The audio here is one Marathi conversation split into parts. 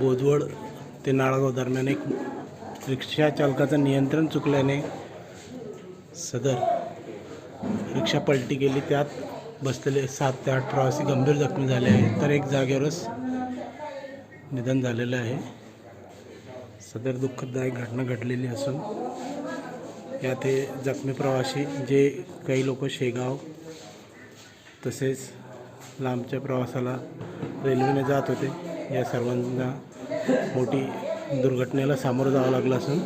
बोदवड ते नाळगाव दरम्यान एक रिक्षा चालकाचं नियंत्रण चुकल्याने सदर रिक्षा पलटी गेली त्यात बसलेले सात ते आठ प्रवासी गंभीर जखमी झाले आहेत. तर एक जागेवरच निधन झालेलं आहे. सदर दुःखदायक घटना घडलेली असून यात हे जखमी प्रवासी जे काही लोक शेगाव तसेच लांबच्या प्रवासाला रेल्वेने जात होते. या सर्वांना मोठी दुर्घटनेला सामोरं जावं लागलं असून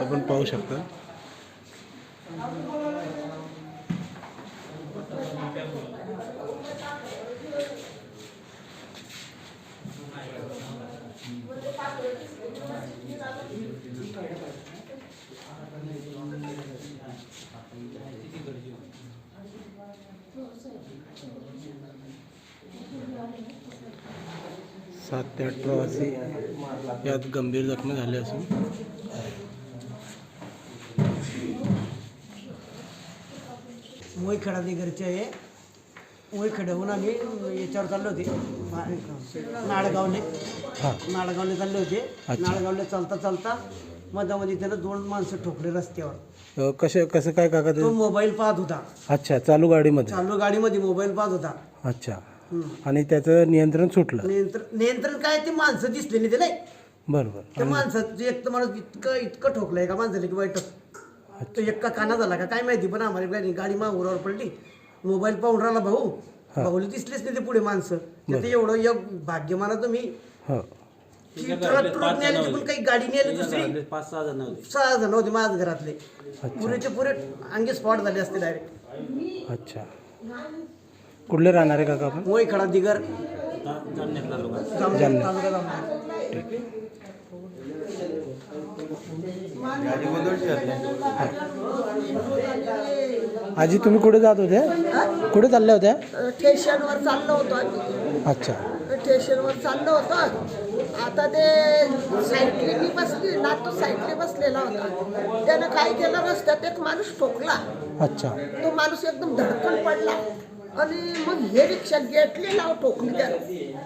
आपण पाहू शकता. सात ते आठ प्रवासी यात गंभीर जखमी झाले असून मोईखेडा घरचे आहे मोईखेड्याहून आम्ही याच्यावर चाललो होते. नाळगावले. नाळगावले चालले होते. नाळगावले चालता चालता मधामध्ये त्यानं दोन माणसं ठोकले रस्त्यावर. अ, कसं कसं काय काका ते? तो मोबाईल पाहत होता. अच्छा चालू गाडीमध्ये? चालू गाडीमध्ये मोबाईल पाहत होता. अच्छा. हम्म. आणि त्याचं नियंत्रण सुटलं? नियंत्रण नियंत्रण काय? ते माणसं दिसले नाही त्याला बरं बरं त्या माणसाचं एक तर माणूस इतकं इतकं ठोकलंय का माणसाला की वाईटच तो एक का काना झाला का? काय माहिती पण आम्हाला गाडी गाडी मागोरावर पडली. मोबाईल पाहून राहिला भाऊ. भाऊला दिसलेच नाही ते पुढे माणसं. तर ते एवढं एक भाग्य माना तुम्ही. हो. की ट्रक ट्रक नेली पण काही गाडी नेली दुसरी पाच सहा जण होते. सहा जण होते माझ्या घरातले. पुरेचे पुरे अंगी स्पॉट झाले असते डायरेक्ट अच्छा. कुठले राहणार आहे काका आपण? मोई खडा दिगर जामनेरला लोक. जामनेर तालुका जामनेर. आजी तुम्ही कुठे जात होत्या? कुठे चालल्या होत्या? स्टेशनवर चाललो होतो आम्ही. अच्छा. स्टेशनवर चाललो होतो. आता ते सायकलीनी बसली नातू सायकली बसलेला होता. त्यानं काय केलं रस्त्यात एक माणूस ठोकला. अच्छा. तो माणूस एकदम धडकन पडला. आणि मग हे रिक्षा गेटले लाव ठोकली त्यानं.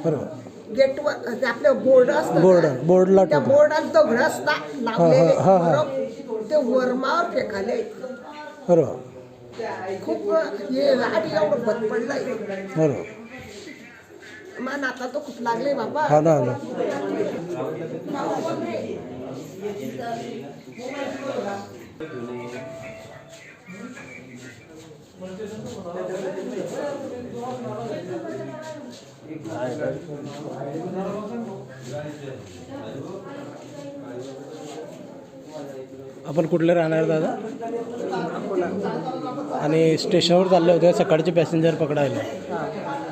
बरोबर. गेटवर ते आपलं बोर्ड असतं बोर्ड ना, बोर्डला त्या ठोकलं. बोर्डात दगड असता लावलेले. हा, हा, हा. ते वर्मावर फेकाले. बरोबर. खूप हे राड एवढं बद पडलाय बरोबर. तो खूप लागले बाबा. हा ना हा ना. आपण कुठले राहणार दादा? आणि स्टेशनवर चालले होते सकाळचे पॅसेंजर पकडायला.